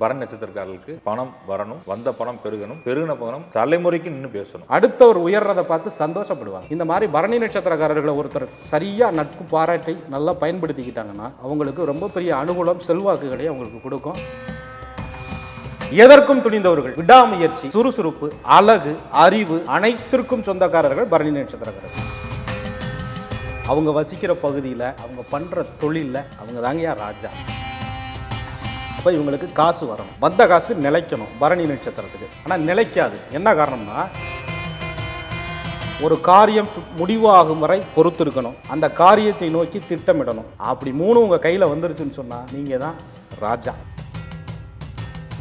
பரண நட்சத்திரக்காரர்களுக்கு பணம் வரணும் வந்த பணம் பெருகணும் பெருகின பணம் தலைமுறைக்கு நின்று பேசணும். அடுத்தவர் உயர்றதை பார்த்து சந்தோஷப்படுவாங்க. இந்த மாதிரி பரணி நட்சத்திரக்காரர்களை ஒருத்தர் சரியா நட்பு பாராட்டை நல்லா பயன்படுத்திக்கிட்டாங்கன்னா அவங்களுக்கு ரொம்ப பெரிய அனுகூலம் செல்வாக்குகளை அவங்களுக்கு கொடுக்கும். எதற்கும் துணிந்தவர்கள்? விடாமுயற்சி சுறுசுறுப்பு அழகு அறிவு அனைத்திற்கும் சொந்தக்காரர்கள் பரணி நட்சத்திரக்காரர்கள். அவங்க வசிக்கிற பகுதியில் அவங்க பண்ற தொழில்ல அவங்க தாங்க ராஜா. அப்போ இவங்களுக்கு காசு வரணும் வந்த காசு நிலைக்கணும் பரணி நட்சத்திரத்துக்கு. ஆனால் நிலைக்காது. என்ன காரணம்னா ஒரு காரியம் முடிவாகும் வரை பொறுத்து இருக்கணும் அந்த காரியத்தை நோக்கி திட்டமிடணும். அப்படி மூணு உங்கள் கையில் வந்துருச்சுன்னு சொன்னால் நீங்கள் தான் ராஜா.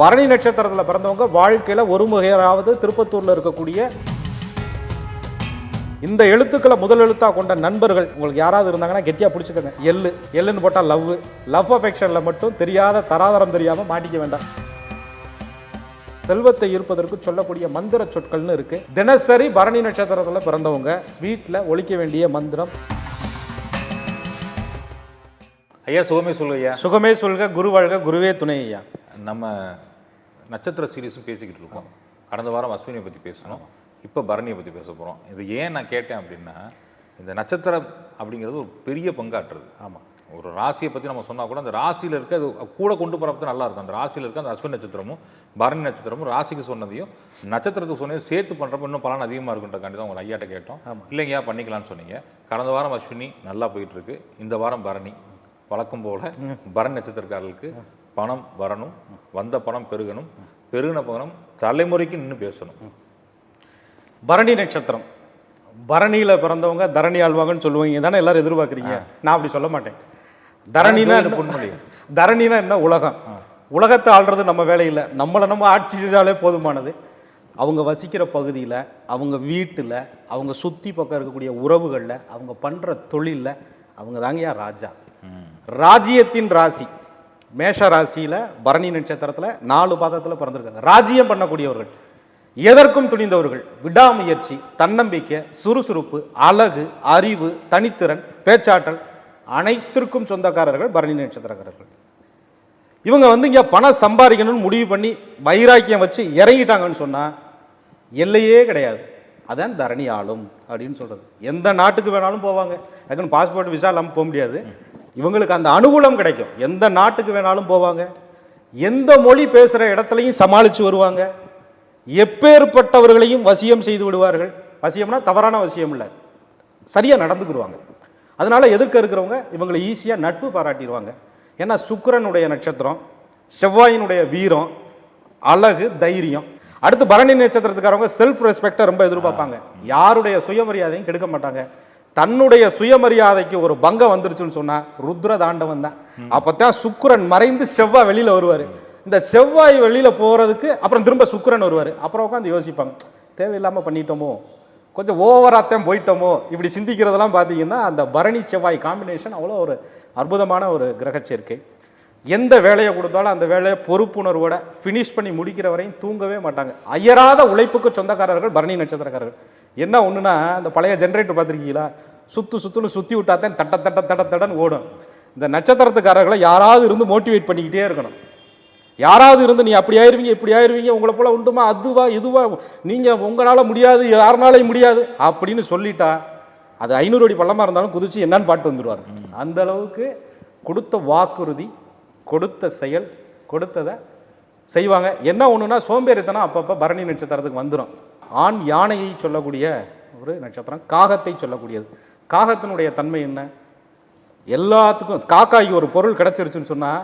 பரணி நட்சத்திரத்தில் பிறந்தவங்க வாழ்க்கையில் ஒரு முகையாவது திருப்பத்தூரில் இருக்கக்கூடிய இந்த எழுத்துக்களை முதல் எழுத்தாக கொண்ட நண்பர்கள் உங்களுக்கு யாராவது இருந்தாங்கன்னா கெட்டியாக பிடிச்சிக்கோங்க. எள்ளு எள்ளுன்னு போட்டால் லவ். லவ் அஃபெக்ஷனில் மட்டும் தெரியாத தராதரம் தெரியாமல் மாட்டிக்க வேண்டாம். செல்வத்தை ஈர்ப்பதற்கு சொல்லக்கூடிய மந்திர சொற்கள்னு இருக்கு. தினசரி பரணி நட்சத்திரத்தில் பிறந்தவங்க வீட்டில் ஒழிக்க வேண்டிய மந்திரம். ஐயா சுகமே சொல்லு ஐயா. சுகமே சொல்க குரு வாழ்க குருவே துணை ஐயா. நம்ம நட்சத்திர சீரிஸும் பேசிக்கிட்டு இருக்கோம். கடந்த வாரம் அஸ்வினியை பற்றி பேசணும். இப்போ பரணியை பற்றி பேச போகிறோம் இது ஏன் நான் கேட்டேன் அப்படின்னா இந்த நட்சத்திரம் அப்படிங்கிறது ஒரு பெரிய பங்காற்றுது. ஆமாம் ஒரு ராசியை பற்றி நம்ம சொன்னால் கூட அந்த ராசியில் இருக்க அது கூட கொண்டு போகிறது நல்லா இருக்கும். அந்த ராசியில் இருக்க அந்த அஸ்வின் நட்சத்திரமும் பரணி நட்சத்திரமும் ராசிக்கு சொன்னதையும் நட்சத்திரத்துக்கு சொன்னதையும் சேர்த்து பண்ணுறப்ப இன்னும் பலன் அதிகமாக இருக்குன்றக்காண்டி தான் உங்களை ஐயாட்ட கேட்டோம். இல்லைங்கய்யா பண்ணிக்கலாம்னு சொன்னீங்க. கடந்த வாரம் அஸ்வினி நல்லா போயிட்டு இருக்கு இந்த வாரம் பரணி. வழக்கம் போல பரணி நட்சத்திரக்காரர்களுக்கு பணம் வரணும். வந்த பணம் பெருகணும். பெருகின பணம் தலைமுறைக்கு நின்று பேசணும். பரணி நட்சத்திரம். பரணியில் பிறந்தவங்க தரணி ஆழ்வாங்கன்னு சொல்லுவீங்க. தானே எல்லாரும் எதிர்பார்க்குறீங்க? நான் அப்படி சொல்ல மாட்டேன். தரணினா? பொன்மொழி. தரணினா என்ன? உலகம். உலகத்தை ஆள்றது நம்ம வேலையில் நம்மளை நம்ம ஆட்சி செஞ்சாலே போதுமானது. அவங்க வசிக்கிற பகுதியில் அவங்க வீட்டில் அவங்க சுற்றி பக்கம் இருக்கக்கூடிய உறவுகளில் அவங்க பண்ணுற தொழிலில் அவங்க தாங்கயா ராஜா. ராஜ்யத்தின் ராசி. மேஷ ராசியில் பரணி நட்சத்திரத்தில் நாலு பாதத்தில் பிறந்திருக்காங்க. ராஜ்யம் பண்ணக்கூடியவர்கள். எதற்கும் துணிந்தவர்கள்? விடாமுயற்சி தன்னம்பிக்கை சுறுசுறுப்பு அழகு அறிவு தனித்திறன் பேச்சாற்றல் அனைத்திற்கும் சொந்தக்காரர்கள் பரணி நட்சத்திரக்காரர்கள். இவங்க வந்து இங்கே பணம் சம்பாதிக்கணும்னு முடிவு பண்ணி வைராக்கியம் வச்சு இறங்கிட்டாங்கன்னு சொன்னால் எல்லையே கிடையாது. அதான் தரணி ஆளும் அப்படின்னு சொல்கிறது எந்த நாட்டுக்கு வேணாலும் போவாங்க. அதுக்குன்னு பாஸ்போர்ட் விசா இல்லாமல் போக முடியாது. இவங்களுக்கு அந்த அனுகூலம் கிடைக்கும். எந்த நாட்டுக்கு வேணாலும் போவாங்க. எந்த மொழி பேசுகிற இடத்துலையும் சமாளித்து வருவாங்க. எப்பேற்பட்டவர்களையும் வசியம் செய்து விடுவார்கள். வசியம்னா தவறான வசியம் இல்லை. சரியாக நடந்துக்கிடுவாங்க அதனால எதிர்க்க இருக்கிறவங்க இவங்களை ஈஸியாக நட்பு பாராட்டிடுவாங்க ஏன்னா சுக்கிரனுடைய நட்சத்திரம் செவ்வாயினுடைய வீரம் அழகு தைரியம். அடுத்து பரணி நட்சத்திரத்துக்காரவங்க செல்ஃப் ரெஸ்பெக்டை ரொம்ப எதிர்பார்ப்பாங்க. யாருடைய சுயமரியாதையும் கெடுக்க மாட்டாங்க. தன்னுடைய சுயமரியாதைக்கு ஒரு பங்கம் வந்துருச்சுன்னு சொன்னா ருத்ர தாண்டவன் தான் அப்பதான் சுக்கிரன் மறைந்து செவ்வாய் வெளியில வருவார். இந்த செவ்வாய் வெளியில் போகிறதுக்கு அப்புறம் திரும்ப சுக்கரன் வருவார். அப்புறம் உட்காந்து யோசிப்பாங்க. தேவையில்லாமல் பண்ணிட்டோமோ? கொஞ்சம் ஓவராத்தான் போயிட்டோமோ? இப்படி சிந்திக்கிறதெல்லாம் பார்த்தீங்கன்னா அந்த பரணி செவ்வாய் காம்பினேஷன் அவ்வளோ ஒரு அற்புதமான ஒரு கிரக சேர்க்கை எந்த வேலையை கொடுத்தாலும் அந்த வேலையை பொறுப்புணர்வோட ஃபினிஷ் பண்ணி முடிக்கிற வரையும் தூங்கவே மாட்டாங்க. அயராத உழைப்புக்கு சொந்தக்காரர்கள் பரணி நட்சத்திரக்காரர்கள். என்ன ஒன்றுனா அந்த பழைய ஜென்ரேட்டர் பார்த்துருக்கீங்களா? சுற்று சுற்றுன்னு சுற்றி விட்டாதான் தட்ட தட்ட தட்ட தடன்னு ஓடும். இந்த நட்சத்திரத்துக்காரர்களை யாராவது இருந்து மோட்டிவேட் பண்ணிக்கிட்டே இருக்கணும். யாராவது இருந்து நீ அப்படி ஆயிருவீங்க இப்படி ஆயிருவீங்க உங்களை போல உண்டுமா அதுவா இதுவா நீங்கள் உங்களால் முடியாது யாருனாலையும் முடியாது அப்படின்னு சொல்லிட்டா அது ஐநூறு அடி பள்ளமாக இருந்தாலும் குதிச்சு என்னன்னு பாட்டு வந்துடுவார் அந்த அளவுக்கு கொடுத்த வாக்குறுதி கொடுத்த செயல் கொடுத்ததை செய்வாங்க. என்ன ஒன்றுனா சோம்பேறித்தனம் அப்பப்போ பரணி நட்சத்திரத்துக்கு வந்துடும் ஆண் யானையை சொல்லக்கூடிய ஒரு நட்சத்திரம் காகத்தை சொல்லக்கூடியது. காகத்தினுடைய தன்மை என்ன? எல்லாத்துக்கும் காக்காய்க்கு ஒரு பொருள் கிடச்சிருச்சுன்னு சொன்னால்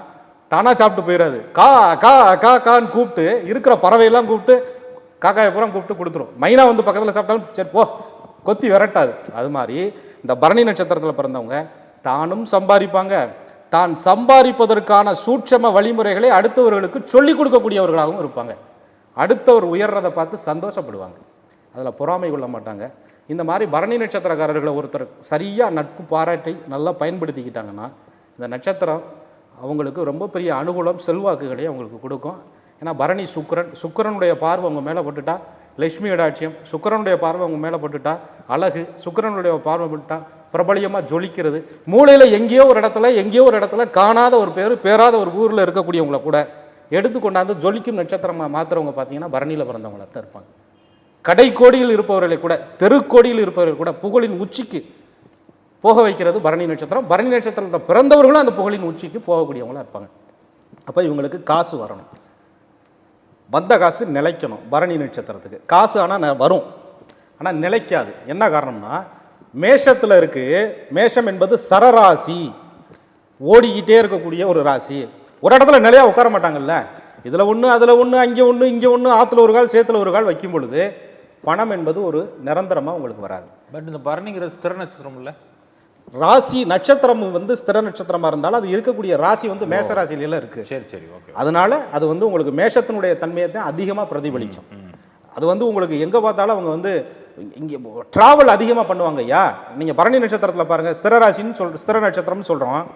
தானா சாப்பிட்டு போயிடாது கா கா கா கான்னு கூப்பிட்டு இருக்கிற பறவையெல்லாம் கூப்பிட்டு காக்காயை பூரா கூப்பிட்டு கொடுத்துரும். மைனா வந்து பக்கத்தில் சாப்பிட்டாலும் சரி போ. கொத்தி விரட்டாது. அது மாதிரி இந்த பரணி நட்சத்திரத்தில் பிறந்தவங்க தானும் சம்பாதிப்பாங்க. தான் சம்பாதிப்பதற்கான சூட்சம வழிமுறைகளை அடுத்தவர்களுக்கு சொல்லிக் கொடுக்கக்கூடியவர்களாகவும் இருப்பாங்க. அடுத்தவர் உயர்றதை பார்த்து சந்தோஷப்படுவாங்க. அதில் பொறாமை கொள்ள மாட்டாங்க. இந்த மாதிரி பரணி நட்சத்திரக்காரர்களை ஒருத்தர் சரியாக நட்பு பாராட்டை நல்லா பயன்படுத்திக்கிட்டாங்கன்னா இந்த நட்சத்திரம் அவங்களுக்கு ரொம்ப பெரிய அனுகூலம் செல்வாக்குகளை அவங்களுக்கு கொடுக்கும். ஏன்னா பரணி சுக்கரன் சுக்கிரனுடைய பார்வை அவங்க மேலே போட்டுட்டா லட்சுமி இடாட்சியம் சுக்கிரனுடைய பார்வை அவங்க மேலே போட்டுட்டா அழகு சுக்கிரனுடைய பார்வை போட்டுட்டா பிரபலியமாக ஜொலிக்கிறது. மூளையில் எங்கேயோ ஒரு இடத்துல எங்கேயோ ஒரு இடத்துல காணாத ஒரு பேர் பேராத ஒரு ஊரில் இருக்கக்கூடியவங்கள கூட எடுத்து கொண்டாந்து ஜொலிக்கும் நட்சத்திரமாக மாத்திரவங்க பார்த்தீங்கன்னா பரணியில் பிறந்தவங்களா தான் இருப்பாங்க. கடைக்கோடியில் இருப்பவர்களை கூட தெருக்கோடியில் இருப்பவர்கள் கூட புகழின் உச்சிக்கு போக வைக்கிறது பரணி நட்சத்திரம். பரணி நட்சத்திரத்தை பிறந்தவர்களும் அந்த புகழின் உச்சிக்கு போகக்கூடியவங்களா இருப்பாங்க. அப்போ இவங்களுக்கு காசு வரணும். வந்த காசு நிலைக்கணும் பரணி நட்சத்திரத்துக்கு. காசு ஆனால் வரும். ஆனால் நிலைக்காது. என்ன காரணம்னா மேஷத்தில் இருக்கு. மேஷம் என்பது சரராசி. ஓடிக்கிட்டே இருக்கக்கூடிய ஒரு ராசி. ஒரு இடத்துல நிலையாக உட்கார மாட்டாங்கல்ல. இதில் ஒன்று அதில் ஒன்று அங்கே ஒன்று இங்கே ஒன்று ஆற்றுல ஒரு கால் சேத்துல ஒரு கால் வைக்கும் பொழுது பணம் என்பது ஒரு நிரந்தரமாக உங்களுக்கு வராது. பட் இந்த பரணிங்கிற ஸ்திர நட்சத்திரம் இல்லை ராசி நட்சத்திரம் வந்து ஸ்திர நட்சத்திரமாக இருந்தாலும் அது இருக்கக்கூடிய ராசி வந்து மேச ராசியில இருக்கு. சரி சரி ஓகே. அதனால அது வந்து உங்களுக்கு மேஷத்தினுடைய தன்மையை தான் அதிகமாக பிரதிபலிக்கும். அது வந்து உங்களுக்கு எங்கே பார்த்தாலும் அவங்க வந்து இங்கே ட்ராவல் அதிகமாக பண்ணுவாங்க ஐயா. நீங்கள் பரணி நட்சத்திரத்தில் பாருங்கள் ஸ்திர ராசின்னு சொல் ஸ்திர நட்சத்திரம்னு சொல்கிறோம்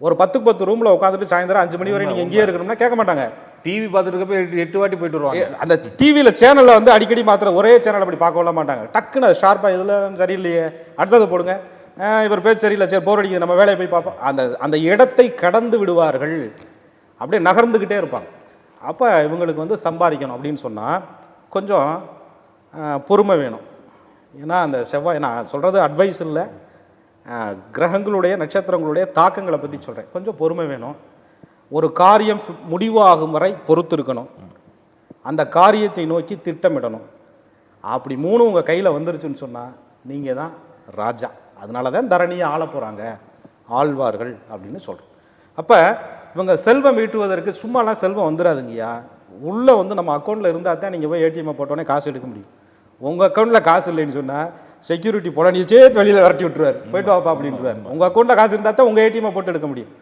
ஒரு பத்துக்கு பத்து ரூமில் உட்காந்துட்டு சாயந்தரம் அஞ்சு மணி வரை நீங்கள் எங்கேயே இருக்கணும்னா கேட்க மாட்டாங்க. டிவி பார்த்துட்டு இருக்கப்ப எட்டு- வாட்டி போயிட்டு வருவாங்க. அந்த டிவியில் சேனலில் வந்து அடிக்கடி மாத்திர ஒரே சேனல் அப்படி பார்க்க விட மாட்டாங்க. டக்குன்னு அது ஷார்ப்பாக இதில் சரியில்லையே. அடுத்தது போடுங்க. இவர் பேச்சு சரியில்லை சரி போர் அடிக்குது நம்ம வேலையை போய் பார்ப்போம். அந்த அந்த இடத்தை கடந்து விடுவார்கள் அப்படியே நகர்ந்துக்கிட்டே இருப்பாங்க. அப்போ இவங்களுக்கு வந்து சம்பாதிக்கணும் அப்படின்னு சொன்னால் கொஞ்சம் பொறுமை வேணும். ஏன்னா அந்த செவ்வாய் நான் சொல்கிறது அட்வைஸ் இல்லை. கிரகங்களுடைய நட்சத்திரங்களுடைய தாக்கங்களை பற்றி சொல்கிறேன் கொஞ்சம் பொறுமை வேணும். ஒரு காரியம் முடிவாகும் வரை பொறுத்து இருக்கணும் அந்த காரியத்தை நோக்கி திட்டமிடணும். அப்படி மூணு உங்கள் கையில் வந்துருச்சுன்னு சொன்னால் நீங்கள் தான் ராஜா. அதனால தான் தரணியை ஆள போகிறாங்க ஆழ்வார்கள் அப்படின்னு சொல்கிறோம் அப்போ இவங்க செல்வம் ஈட்டுவதற்கு சும்மாலாம் செல்வம் வந்துடாதுங்கய்யா உள்ளே வந்து நம்ம அக்கௌண்ட்டில் இருந்தால் தான் நீங்கள் போய் ஏடிஎம்மை போட்டோன்னே காசு எடுக்க முடியும். உங்கள் அக்கௌண்ட்டில் காசு இல்லைன்னு சொன்னால் செக்யூரிட்டி புலனிச்சே வெளியில் விரட்டி விட்டுருவார். போயிட்டு வாப்பா அப்படின்ட்டுருவார் உங்கள் அக்கௌண்ட்டில் காசு இருந்தால் தான் உங்கள் ஏடிஎம்மை போட்டு எடுக்க முடியும்.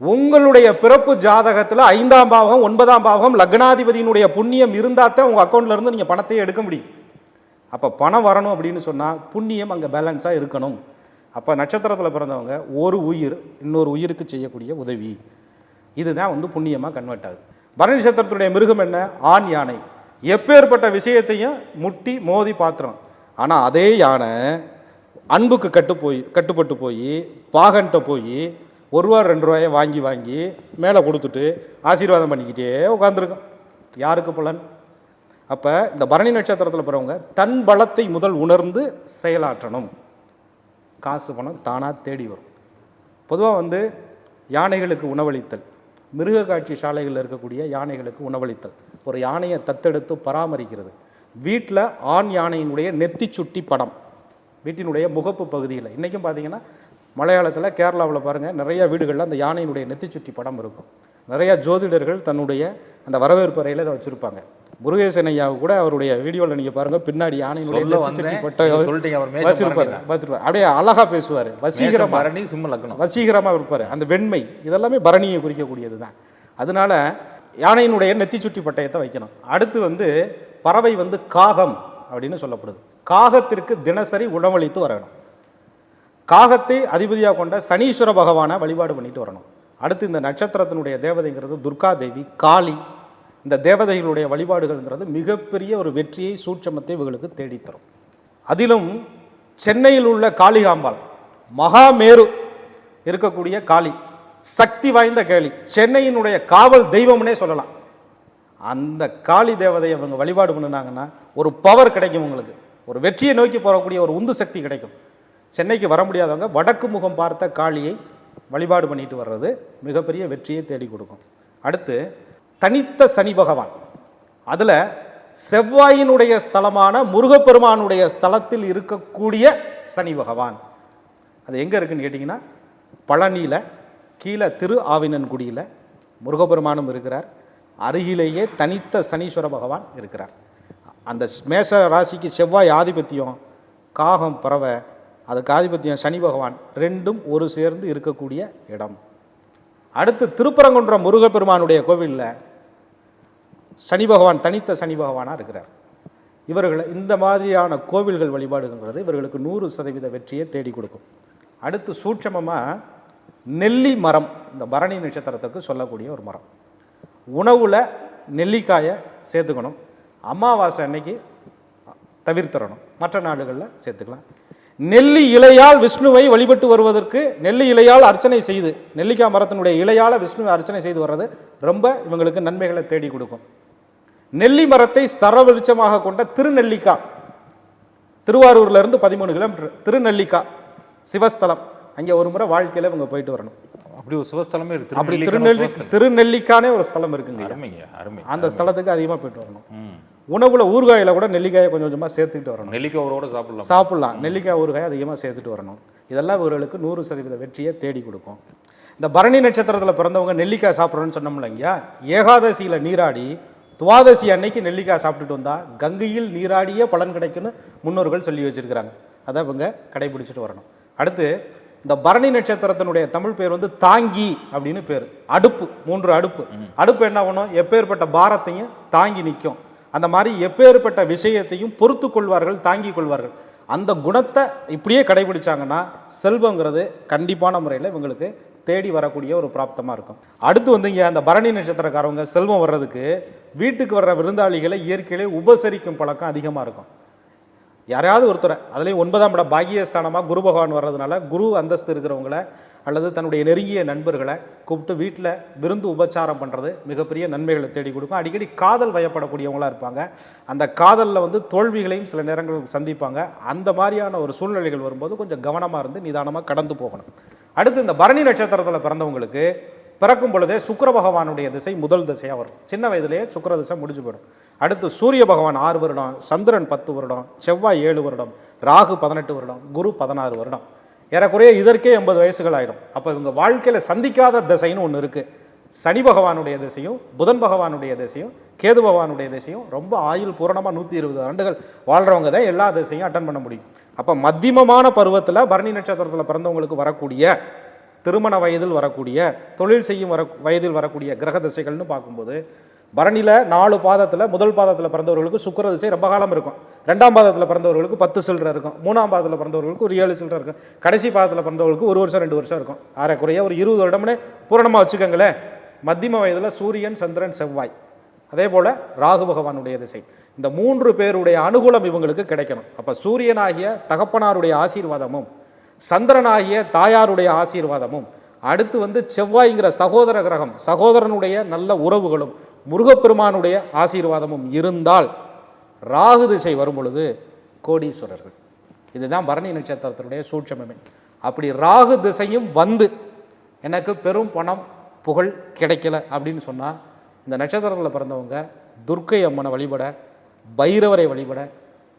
உங்களுடைய பிறப்பு ஜாதகத்தில் ஐந்தாம் பாவகம் ஒன்பதாம் பாவகம் லக்னாதிபதியினுடைய புண்ணியம் இருந்தால் தான் உங்கள் அக்கௌண்ட்ல இருந்து நீங்கள் பணத்தையே எடுக்க முடியும். அப்போ பணம் வரணும் அப்படின்னு சொன்னால் புண்ணியம் அங்கே பேலன்ஸாக இருக்கணும். அப்போ நட்சத்திரத்தில் பிறந்தவங்க ஒரு உயிர் இன்னொரு உயிருக்கு செய்யக்கூடிய உதவி. இதுதான் வந்து புண்ணியமாக கன்வெர்ட் ஆகுது. பரணி நட்சத்திரத்துடைய மிருகம் என்ன? ஆண் யானை. எப்பேற்பட்ட விஷயத்தையும் முட்டி மோதி பாத்திரம். ஆனால் அதே யானை அன்புக்கு கட்டு போய் கட்டுப்பட்டு போய் பாகன்ட்ட போய் ஒரு ரூபா ரெண்டு ரூபாயை வாங்கி வாங்கி மேலே கொடுத்துட்டு ஆசீர்வாதம் பண்ணிக்கிட்டே உட்காந்துருக்கும் யாருக்கு பலன்? அப்போ இந்த பரணி நட்சத்திரத்தில் பிறவங்க தன் பலத்தை முதல் உணர்ந்து செயலாற்றணும். காசு பணம் தானாக தேடி வரும். பொதுவாக வந்து யானைகளுக்கு உணவளித்தல். மிருக காட்சி சாலைகளில் இருக்கக்கூடிய யானைகளுக்கு உணவளித்தல். ஒரு யானையை தத்தெடுத்து பராமரிக்கிறது. வீட்டில் ஆண் யானையினுடைய நெத்தி சுட்டி படம். வீட்டினுடைய முகப்பு பகுதியில். இன்றைக்கும் பார்த்தீங்கன்னா மலையாளத்தில் கேரளாவில் பாருங்கள் நிறைய வீடுகளில் அந்த யானையினுடைய நெத்தி சுட்டி படம் இருக்கும். நிறையா ஜோதிடர்கள் தன்னுடைய அந்த வரவேற்பு அறையில் இதை வச்சுருப்பாங்க. முருகேசன் ஐயா கூட அவருடைய வீடியோவில் நீங்கள் பாருங்கள் பின்னாடி யானையினுடைய வச்சிருப்பாரு வச்சிருப்பாரு. அப்படியே அழகா பேசுவார் மேஷம் வசீகரமா. பரணி சிம்ம லக்னம். வசீகரமாக இருப்பார். அந்த வெண்மை இதெல்லாமே பரணியை குறிக்கக்கூடியது தான். அதனால யானையினுடைய நெத்தி சுட்டி பட்டயத்தை வைக்கணும். அடுத்து வந்து பறவை வந்து காகம் அப்படின்னு சொல்லப்படுது. காகத்திற்கு தினசரி உணவளித்து வரணும். காகத்தை அதிபதியாக கொண்ட சனீஸ்வர பகவானை வழிபாடு பண்ணிட்டு வரணும். அடுத்து இந்த நட்சத்திரத்தினுடைய தேவதைங்கிறது துர்கா தேவி காளி இந்த தேவதைகளுடைய வழிபாடுகள்ங்கிறது மிகப்பெரிய ஒரு வெற்றியை சூட்சமத்தை இவர்களுக்கு தேடித்தரும். அதிலும் சென்னையில் உள்ள காளிகாம்பாள் மகாமேரு இருக்கக்கூடிய காளி சக்தி வாய்ந்த கேளி சென்னையினுடைய காவல் தெய்வம்னே சொல்லலாம். அந்த காளி தேவதையை அவங்க வழிபாடு பண்ணினாங்கன்னா ஒரு பவர் கிடைக்கும் உங்களுக்கு. ஒரு வெற்றியை நோக்கி போகக்கூடிய ஒரு உந்து சக்தி கிடைக்கும். சென்னைக்கு வர முடியாதவங்க வடக்கு முகம் பார்த்த காளியை வழிபாடு பண்ணிட்டு வர்றது மிகப்பெரிய வெற்றியை தேடி கொடுக்கும். அடுத்து தனித்த சனி பகவான். அதில் செவ்வாயினுடைய ஸ்தலமான முருகப்பெருமானுடைய ஸ்தலத்தில் இருக்கக்கூடிய சனி பகவான். அது எங்கே இருக்குன்னு கேட்டிங்கன்னா பழனியில் கீழே திரு ஆவினன்குடியில் முருகப்பெருமானும் இருக்கிறார். அருகிலேயே தனித்த சனீஸ்வர பகவான் இருக்கிறார். அந்த மேஷ ராசிக்கு செவ்வாய் ஆதிபத்தியம் காகம் பறவை அதுக்கு ஆதிபத்தியம் சனி பகவான் ரெண்டும் ஒரு சேர்ந்து இருக்கக்கூடிய இடம். அடுத்து திருப்பரங்குன்றம் முருகப்பெருமானுடைய கோவிலில் சனி பகவான் தனித்த சனி பகவானாக இருக்கிறார். இவர்களை இந்த மாதிரியான கோவில்கள் வழிபாடுங்கிறது இவர்களுக்கு நூறு சதவீத வெற்றியை தேடி கொடுக்கும். அடுத்து சூட்சமமாக நெல்லி மரம் இந்த பரணி நட்சத்திரத்துக்கு சொல்லக்கூடிய ஒரு மரம். உணவில் நெல்லிக்காயை சேர்த்துக்கணும். அமாவாசை அன்னைக்கு தவிர்த்தரணும் மற்ற நாடுகளில் சேர்த்துக்கலாம். நெல்லி இலையால் விஷ்ணுவை வழிபட்டு வருவதற்கு நெல்லி இலையால் அர்ச்சனை செய்து நெல்லிக்காய் மரத்தினுடைய இலையால விஷ்ணுவை அர்ச்சனை செய்து வர்றது ரொம்ப இவங்களுக்கு நன்மைகளை தேடி கொடுக்கும். நெல்லி மரத்தை ஸ்தர விருட்சமாக கொண்ட திருநெல்லிக்காய் திருவாரூர்ல இருந்து பதிமூணு கிலோமீட்டர் திருநெல்லிக்காய் சிவஸ்தலம். அங்கே ஒரு முறை வாழ்க்கையில இவங்க போயிட்டு வரணும். அப்படி ஒரு சிவஸ்தலமே இருக்கு. அப்படி திருநெல்லி. திருநெல்லிக்கானே ஒரு ஸ்தலம் இருக்குங்க. அருமைங்க அருமை. அந்த ஸ்தலத்துக்கு அதிகமாக போயிட்டு வரணும். உணவுல ஊறுகாயில கூட நெல்லிக்காயை கொஞ்சம் கொஞ்சமாக சேர்த்துக்கிட்டு வரணும். நெல்லிக்காய் ஊரோட சாப்பிடலாம்? சாப்பிடலாம். நெல்லிக்காய் ஊறுகாய் அதிகமாக சேர்த்துட்டு வரணும். இதெல்லாம் இவர்களுக்கு நூறு சதவீத வெற்றியை தேடி கொடுக்கும். இந்த பரணி நட்சத்திரத்தில் பிறந்தவங்க நெல்லிக்காய் சாப்பிட்றோன்னு சொன்னோம்ல ஐயா ஏகாதசியில் நீராடி துவாதசி அன்னைக்கு நெல்லிக்காய் சாப்பிட்டுட்டு வந்தா கங்கையில் நீராடிய பலன் கிடைக்கும்னு முன்னோர்கள் சொல்லி வச்சிருக்கிறாங்க. அதை இவங்க கடைபிடிச்சிட்டு வரணும். அடுத்து இந்த பரணி நட்சத்திரத்தினுடைய தமிழ் பேர் வந்து தாங்கி அப்படின்னு பேர். அடுப்பு மூன்று அடுப்பு. அடுப்பு என்ன பண்ணும் எப்பேற்பட்ட பாரத்தையும் தாங்கி நிற்கும் அந்த மாதிரி எப்பேற்பட்ட விஷயத்தையும் பொறுத்து கொள்வார்கள் தாங்கிக் கொள்வார்கள். அந்த குணத்தை இப்படியே கடைபிடிச்சாங்கன்னா செல்வங்கிறது கண்டிப்பான முறையில் இவங்களுக்கு தேடி வரக்கூடிய ஒரு பிராப்தமாக இருக்கும். அடுத்து வந்து இங்கே அந்த பரணி நட்சத்திரக்காரவங்க செல்வம் வர்றதுக்கு வீட்டுக்கு வர்ற விருந்தாளிகளை இயற்கையிலே உபசரிக்கும் பழக்கம் அதிகமாக இருக்கும். யாரையாவது ஒருத்தரை அதுலேயும் ஒன்பதாம் இடம் பாகியஸ்தானமாக குரு பகவான் வர்றதுனால குரு அந்தஸ்து இருக்கிறவங்கள அல்லது தன்னுடைய நெருங்கிய நண்பர்களை கூப்பிட்டு வீட்டில் விருந்து உபச்சாரம் பண்ணுறது மிகப்பெரிய நன்மைகளை தேடி கொடுக்கும். அடிக்கடி காதல் வயப்படக்கூடியவங்களா இருப்பாங்க. அந்த காதலில் வந்து தோல்விகளையும் சில நேரங்கள் சந்திப்பாங்க. அந்த மாதிரியான ஒரு சூழ்நிலைகள் வரும்போது கொஞ்சம் கவனமாக இருந்து நிதானமாக கடந்து போகணும். அடுத்து இந்த பரணி நட்சத்திரத்தில் பிறந்தவங்களுக்கு பிறக்கும் பொழுதே சுக்கர பகவானுடைய திசை முதல் திசையாக வரும். சின்ன வயதிலேயே சுக்கிர திசை முடிஞ்சு போயிடும். அடுத்து சூரிய பகவான் ஆறு வருடம் சந்திரன் பத்து வருடம் செவ்வாய் ஏழு வருடம் ராகு பதினெட்டு வருடம் குரு பதினாறு வருடம். ஏறக்குறைய இதற்கே எண்பது வயசுகள் ஆயிடும் அப்போ இவங்க வாழ்க்கையில் சந்திக்காத திசைன்னு ஒன்று இருக்குது சனி பகவானுடைய திசையும் புதன் பகவானுடைய திசையும் கேது பகவானுடைய திசையும் ரொம்ப ஆயுள் பூரணமாக நூற்றி இருபது ஆண்டுகள் வாழ்கிறவங்க தான் எல்லா திசையும் அட்டன் பண்ண முடியும். அப்போ மத்தியமமான பருவத்தில் பரணி நட்சத்திரத்தில் பிறந்தவங்களுக்கு வரக்கூடிய திருமண வயதில் வரக்கூடிய தொழில் செய்யும் வர வயதில் வரக்கூடிய கிரக திசைகள்னு பார்க்கும்போது பரணியில் நாலு பாதத்தில் முதல் பாதத்தில் பிறந்தவர்களுக்கு சுக்கர திசை ரொம்ப காலம் இருக்கும். ரெண்டாம் பாதத்தில் பிறந்தவர்களுக்கு பத்து சில்லறை இருக்கும். மூணாம் பாதத்தில் பிறந்தவர்களுக்கு ஒரு ஏழு சில்லறை இருக்கும். கடைசி பாதத்தில் பிறந்தவர்களுக்கு ஒரு வருஷம் ரெண்டு வருஷம் இருக்கும். ஆறக்குறைய ஒரு இருபது வருடம்னே பூரணமாக வச்சுக்கோங்களேன். மத்தியம வயதில் சூரியன் சந்திரன் செவ்வாய். அதே போல் ராகு பகவானுடைய திசை. இந்த மூன்று பேருடைய அனுகூலம் இவங்களுக்கு கிடைக்கணும். அப்போ சூரியனாகிய தகப்பனாருடைய ஆசீர்வாதமும் சந்திரனாகிய தாயாருடைய ஆசீர்வாதமும் அடுத்து வந்து செவ்வாய்ங்கிற சகோதர கிரகம் சகோதரனுடைய நல்ல உறவுகளும் முருகப்பெருமானுடைய ஆசீர்வாதமும் இருந்தால் ராகு திசை வரும் பொழுது கோடீஸ்வரர்கள். இதுதான் பரணி நட்சத்திரத்தினுடைய சூட்சமமே. அப்படி ராகு திசையும் வந்து எனக்கு பெரும் பணம் புகழ் கிடைக்கல அப்படின்னு சொன்னால் இந்த நட்சத்திரத்தில் பிறந்தவங்க துர்க்கை அம்மனை வழிபட பைரவரை வழிபட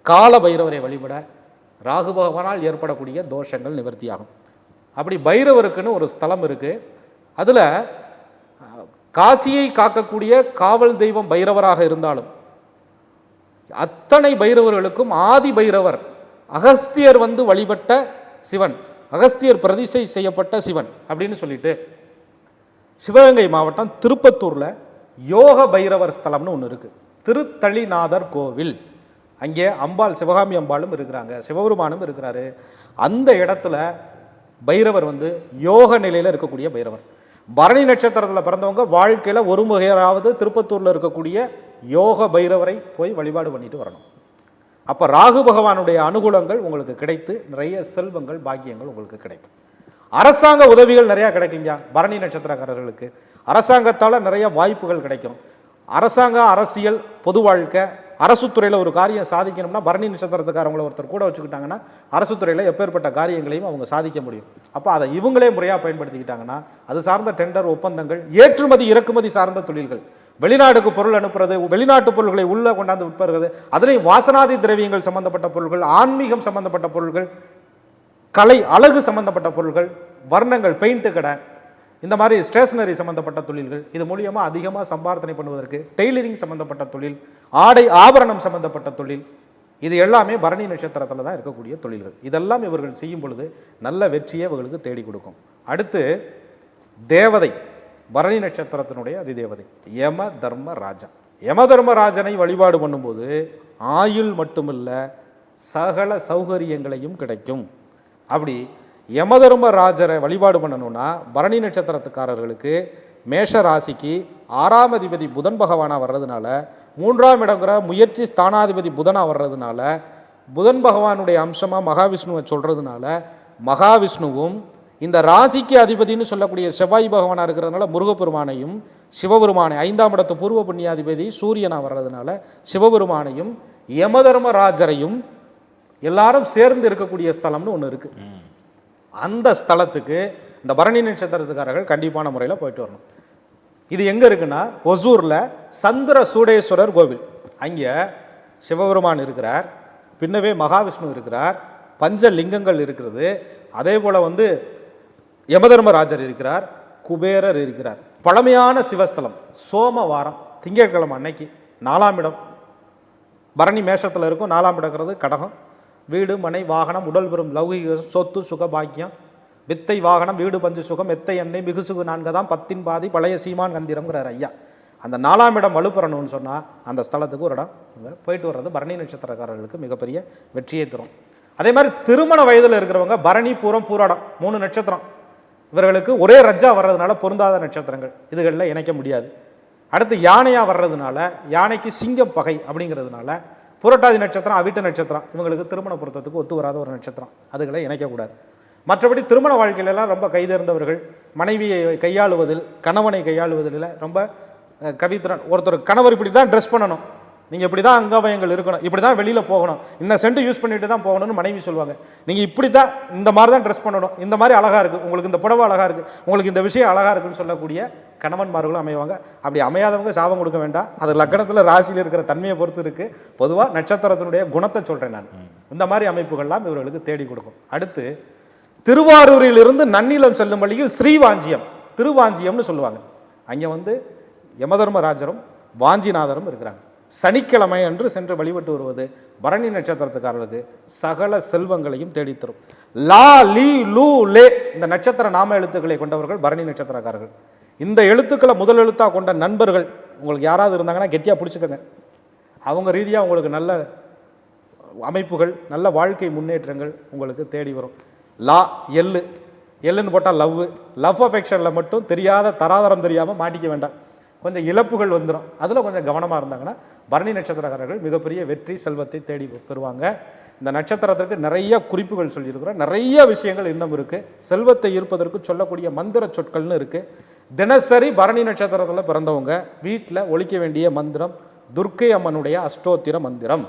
கால பைரவரை வழிபட ராகு பகவானால் ஏற்படக்கூடிய தோஷங்கள் நிவர்த்தியாகும். அப்படி பைரவருக்குன்னு ஒரு ஸ்தலம் இருக்குது அதில் காசியை காக்கக்கூடிய காவல் தெய்வம் பைரவராக இருந்தாலும் அத்தனை பைரவர்களுக்கும் ஆதி பைரவர் அகஸ்தியர் வந்து வழிபட்ட சிவன் அகஸ்தியர் பிரதிஷ்டை செய்யப்பட்ட சிவன் அப்படின்னு சொல்லிட்டு சிவகங்கை மாவட்டம் திருப்பத்தூரில் யோக பைரவர் ஸ்தலம்னு ஒன்று இருக்குது திருத்தளிநாதர் கோவில். அங்கே அம்பாள் சிவகாமி அம்பாளும் இருக்கிறாங்க சிவபெருமானும் இருக்கிறாரு. அந்த இடத்துல பைரவர் வந்து யோக நிலையில் இருக்கக்கூடிய பைரவர். பரணி நட்சத்திரத்தில் பிறந்தவங்க வாழ்க்கையில் ஒரு முகையாவது திருப்பத்தூரில் இருக்கக்கூடிய யோக பைரவரை போய் வழிபாடு பண்ணிட்டு வரணும். அப்போ ராகு பகவானுடைய அனுகூலங்கள் உங்களுக்கு கிடைத்து நிறைய செல்வங்கள் பாக்கியங்கள் உங்களுக்கு கிடைக்கும். அரசாங்க உதவிகள் நிறையா கிடைக்குங்க பரணி நட்சத்திரக்காரர்களுக்கு. அரசாங்கத்தால் நிறைய வாய்ப்புகள் கிடைக்கும். அரசாங்க அரசியல் பொது வாழ்க்கை அரசு துறையில் ஒரு காரியம் சாதிக்கணும்னா பரணி நட்சத்திரத்துக்காரங்களை ஒருத்தர் கூட வச்சுக்கிட்டாங்கன்னா அரசு துறையில் எப்பேற்பட்ட காரியங்களையும் அவங்க சாதிக்க முடியும். அப்போ அதை இவங்களே முறையாக பயன்படுத்திக்கிட்டாங்கன்னா அது சார்ந்த டெண்டர் ஒப்பந்தங்கள் ஏற்றுமதி இறக்குமதி சார்ந்த தொழில்கள் வெளிநாட்டுக்கு பொருள் அனுப்புறது வெளிநாட்டு பொருள்களை உள்ளே கொண்டாந்து விற்பறது அதுலேயும் வாசனாதி திரவியங்கள் சம்பந்தப்பட்ட பொருள்கள் ஆன்மீகம் சம்பந்தப்பட்ட பொருள்கள் கலை அழகு சம்பந்தப்பட்ட பொருள்கள் வர்ணங்கள் பெயிண்ட்டு கடை இந்த மாதிரி ஸ்டேஷனரி சம்பந்தப்பட்ட தொழில்கள் இது மூலியமாக அதிகமாக சம்பார்த்தனை பண்ணுவதற்கு டெய்லரிங் சம்பந்தப்பட்ட தொழில் ஆடை ஆபரணம் சம்பந்தப்பட்ட தொழில் இது எல்லாமே பரணி நட்சத்திரத்தில் தான் இருக்கக்கூடிய தொழில்கள். இதெல்லாம் இவர்கள் செய்யும் பொழுது நல்ல வெற்றியை இவர்களுக்கு தேடி கொடுக்கும். அடுத்து தேவதை பரணி நட்சத்திரத்தினுடைய அதிதேவதை யம தர்ம ராஜா யம தர்மராஜனை வழிபாடு பண்ணும்போது ஆயுள் மட்டுமில்ல சகல சௌகரியங்களையும் கிடைக்கும். அப்படி யமதர்மராஜரை வழிபாடு பண்ணணும்னா பரணி நட்சத்திரத்துக்காரர்களுக்கு மேஷ ராசிக்கு ஆறாம் அதிபதி புதன் பகவானாக வர்றதுனால மூன்றாம் இடங்கிற முயற்சி ஸ்தானாதிபதி புதனாக வர்றதுனால புதன் பகவானுடைய அம்சமாக மகாவிஷ்ணுவை சொல்கிறதுனால மகாவிஷ்ணுவும் இந்த ராசிக்கு அதிபதினு சொல்லக்கூடிய செவ்வாய் பகவானாக இருக்கிறதுனால முருகப்பெருமானையும் சிவபெருமானை ஐந்தாம் இடத்து பூர்வ புண்ணியாதிபதி சூரியனாக வர்றதுனால சிவபெருமானையும் யமதர்மராஜரையும் எல்லாரும் சேர்ந்து இருக்கக்கூடிய ஸ்தலம்னு ஒன்று இருக்குது அந்த ஸ்தலத்துக்கு இந்த பரணி நட்சத்திரத்துக்காரர்கள் கண்டிப்பான முறையில் போயிட்டு வரணும். இது எங்கே இருக்குன்னா ஒசூரில் சந்திர சூடேஸ்வரர் கோவில். அங்கே சிவபெருமான் இருக்கிறார் பின்னவே மகாவிஷ்ணு இருக்கிறார் பஞ்ச லிங்கங்கள் இருக்கிறது. அதே போல் வந்து யமதர்மராஜர் இருக்கிறார் குபேரர் இருக்கிறார். பழமையான சிவஸ்தலம் சோமவாரம் திங்கட்கிழமை அன்னைக்கு நாலாம் இடம். பரணி மேஷத்தில் இருக்கும் நாலாம் இடங்கிறது கடகம். வீடு மனை வாகனம் உடல் பெறும் லௌகிக சொத்து சுக பாக்கியம் வித்தை வாகனம் வீடு பஞ்சு சுகம் எத்தை எண்ணெய் மிகுசுகு நான்கதாம் பத்தின் பாதி பழைய சீமான் கந்திரம்ங்கிறார் ஐயா. அந்த நாலாம் இடம் வலுப்பெறணும்னு சொன்னால் அந்த ஸ்தலத்துக்கு ஒரு இடம். அங்கே போயிட்டு வர்றது பரணி நட்சத்திரக்காரர்களுக்கு மிகப்பெரிய வெற்றியை தரும். அதே மாதிரி திருமண வயதில் இருக்கிறவங்க பரணி பூரம் பூராடம் மூணு நட்சத்திரம். இவர்களுக்கு ஒரே ரஜ்ஜா வர்றதுனால பொருந்தாத நட்சத்திரங்கள். இதுகளில் இணைக்க முடியாது. அடுத்து யானையாக வர்றதுனால யானைக்கு சிங்கம் பகை அப்படிங்கிறதுனால புரட்டாதி நட்சத்திரம் அவிட்ட நட்சத்திரம் இவங்களுக்கு திருமண பொருத்தத்துக்கு ஒத்து வராத ஒரு நட்சத்திரம். அதுகளை இணைக்கக்கூடாது. மற்றபடி திருமண வாழ்க்கையிலலாம் ரொம்ப கைதேர்ந்தவர்கள் மனைவியை கையாளுவதில் கணவனை கையாளுவதில் ரொம்ப கவித்திறன். ஒருத்தர் கணவர் இப்படி தான் ட்ரெஸ் பண்ணணும். நீங்கள் இப்படி தான் அங்கவயங்கள் இருக்கணும். இப்படி தான் வெளியில் போகணும். இந்த சென்ட் யூஸ் பண்ணிட்டு தான் போகணும்னு மனைவி சொல்லுவாங்க. நீங்கள் இப்படி தான் இந்த மாதிரி தான் ட்ரெஸ் பண்ணணும். இந்த மாதிரி அழகாக இருக்குது உங்களுக்கு இந்த புடவை அழகாக இருக்குது உங்களுக்கு இந்த விஷயம் அழகாக இருக்குன்னு சொல்லக்கூடிய கணவன்மார்களும் அமைவாங்க. அப்படி அமையாதவங்க சாபம் கொடுக்க வேண்டாம். அது லக்கணத்தில் ராசியில் இருக்கிற தன்மையை பொறுத்து இருக்குது பொதுவாக நட்சத்திரத்தினுடைய குணத்தை சொல்கிறேன் நான். இந்த மாதிரி அமைப்புகள்லாம் இவர்களுக்கு தேடி கொடுக்கும். அடுத்து திருவாரூரிலிருந்து நன்னிலம் செல்லும் வழியில் ஸ்ரீவாஞ்சியம். திருவாஞ்சியம்னு சொல்லுவாங்க. அங்கே வந்து யமதர்மராஜரும் வாஞ்சிநாதரும் இருக்கிறாங்க. சனிக்கிழமை அன்று சென்று வழிபட்டு வருவது பரணி நட்சத்திரத்துக்காரர்களுக்கு சகல செல்வங்களையும் தேடித்தரும். லா லீ லூ லே. இந்த நட்சத்திர நாம எழுத்துக்களை கொண்டவர்கள் பரணி நட்சத்திரக்காரர்கள். இந்த எழுத்துக்களை முதல் எழுத்தாக கொண்ட நண்பர்கள் உங்களுக்கு யாராவது இருந்தாங்கன்னா கெட்டியாக பிடிச்சிக்கோங்க. அவங்க ரீதியாக உங்களுக்கு நல்ல அமைப்புகள் நல்ல வாழ்க்கை முன்னேற்றங்கள் உங்களுக்கு தேடி வரும். லா எள்ளு எள்ளுன்னு போட்டால் லவ் லவ் அஃபெக்ஷனில் மட்டும் தெரியாத தராதரம் தெரியாமல் மாட்டிக்க வேண்டாம். கொஞ்சம் இழப்புகள் வந்துடும் அதில் கொஞ்சம் கவனமாக இருந்தாங்கன்னா பரணி நட்சத்திரக்காரர்கள் மிகப்பெரிய வெற்றி செல்வத்தை தேடி பெறுவாங்க. இந்த நட்சத்திரத்திற்கு நிறைய குறிப்புகள் சொல்லியிருக்கிறோம். நிறைய விஷயங்கள் இன்னும் இருக்குது செல்வத்தை ஈர்ப்பதற்கு சொல்லக்கூடிய மந்திர சொற்கள்னு இருக்குது தினசரி பரணி நட்சத்திரத்தில் பிறந்தவங்க வீட்டில் ஒழிக்க வேண்டிய மந்திரம் துர்க்கை அம்மனுடைய அஷ்டோத்திர மந்திரம்.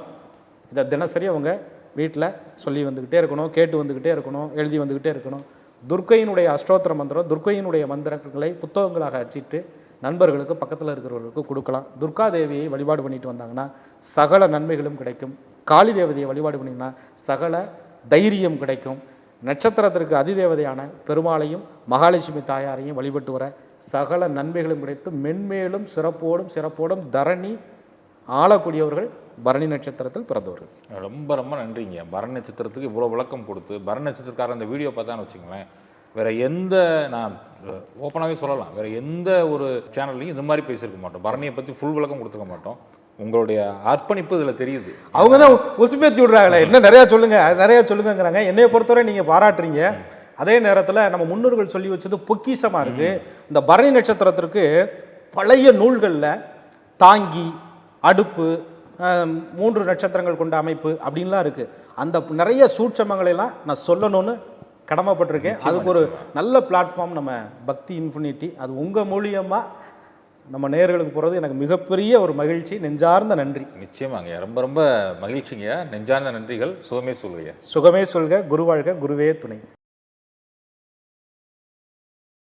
இதை தினசரி அவங்க வீட்டில் சொல்லி வந்துக்கிட்டே இருக்கணும் கேட்டு வந்துக்கிட்டே இருக்கணும் எழுதி வந்துக்கிட்டே இருக்கணும். துர்க்கையினுடைய அஷ்டோத்திர மந்திரம் துர்க்கையினுடைய மந்திரங்களை புத்தகங்களாக அச்சிட்டு நண்பர்களுக்கு பக்கத்தில் இருக்கிறவர்களுக்கு கொடுக்கலாம். துர்கா தேவியை வழிபாடு பண்ணிட்டு வந்தாங்கன்னா சகல நன்மைகளும் கிடைக்கும். காளி தேவதையை வழிபாடு பண்ணிங்கன்னா சகல தைரியம் கிடைக்கும். நட்சத்திரத்திற்கு அதிதேவதையான பெருமாளையும் மகாலட்சுமி தாயாரையும் வழிபட்டு வர சகல நன்மைகளும் கிடைத்து மென்மேலும் சிறப்போடும் சிறப்போடும் தரணி ஆளக்கூடியவர்கள் பரணி நட்சத்திரத்தில் பிறந்தவர்கள். ரொம்ப ரொம்ப நன்றிங்க. பரண நட்சத்திரத்துக்கு இவ்வளோ விளக்கம் கொடுத்து பரண நட்சத்திரக்காரர் அந்த வீடியோ பார்த்தான்னு வச்சுங்களேன் வேற எந்த நான் ஓப்பனாகவே சொல்லலாம் வேற எந்த ஒரு சேனல்லையும் இந்த மாதிரி பேசியிருக்க மாட்டோம். பரணியை பற்றி ஃபுல் விளக்கம் கொடுத்துக்க மாட்டோம். உங்களுடைய அர்ப்பணிப்பு இதில் தெரியுது. அவங்க தான் உசுப்பேத்தி விடுறாங்களே. என்ன நிறையா சொல்லுங்க அது நிறையா சொல்லுங்கங்கிறாங்க. என்னைய பொறுத்தவரை நீங்கள் பாராட்டுறீங்க. அதே நேரத்தில் நம்ம முன்னோர்கள் சொல்லி வச்சது பொக்கிஷமாக இருக்குது இந்த பரணி நட்சத்திரத்திற்கு பழைய நூல்களில் தாங்கி அடுப்பு மூன்று நட்சத்திரங்கள் கொண்ட அமைப்பு அப்படின்லாம் இருக்குது அந்த நிறைய சூட்சமங்களை எல்லாம் நான் சொல்லணும்னு கடமைப்பட்டிருக்கேன். அதுக்கு ஒரு நல்ல பிளாட்ஃபார்ம் நம்ம பக்தி இன்ஃபினிட்டி அது உங்கள் மூலியமாக நம்ம நேயர்களுக்கு போகிறது எனக்கு மிகப்பெரிய ஒரு மகிழ்ச்சி. நெஞ்சார்ந்த நன்றி. நிச்சயமாங்க ரொம்ப ரொம்ப மகிழ்ச்சிங்க நெஞ்சார்ந்த நன்றிகள். சுகமே சொல்லுங்க சுகமே சொல்க குருவாழ்க குருவே துணை.